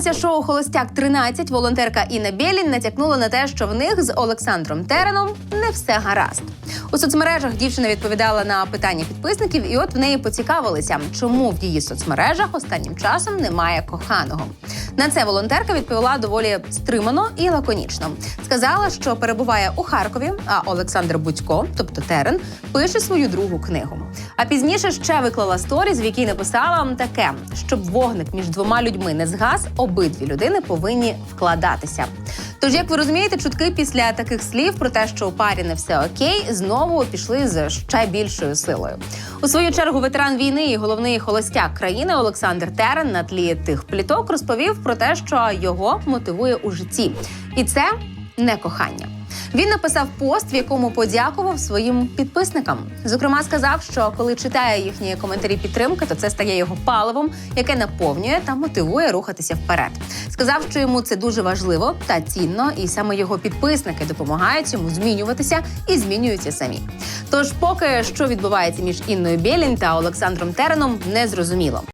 Учасниця шоу Холостяк 13 волонтерка Інна Бєлін натякнула на те, що в них з Олександром Тереном не все гаразд. У соцмережах дівчина відповідала на питання підписників, і от в неї поцікавилися, чому в її соцмережах останнім часом немає коханого. На це волонтерка відповіла доволі стримано і лаконічно. Сказала, що перебуває у Харкові, а Олександр Будько, тобто Терен, пише свою другу книгу. А пізніше ще виклала сторіз, в якій написала таке: щоб вогник між двома людьми не згас, обидві людини повинні вкладатися. Тож, як ви розумієте, чутки після таких слів про те, що у парі не все окей, знову пішли з ще більшою силою. У свою чергу ветеран війни і головний холостяк країни Олександр Терен на тлі тих пліток розповів про те, що його мотивує у житті, і це не кохання. Він написав пост, в якому подякував своїм підписникам. Зокрема, сказав, що коли читає їхні коментарі підтримки, то це стає його паливом, яке наповнює та мотивує рухатися вперед. Сказав, що йому це дуже важливо та цінно, і саме його підписники допомагають йому змінюватися і змінюються самі. Тож, поки що відбувається між Інною Бєлін та Олександром Тереном, не зрозуміло.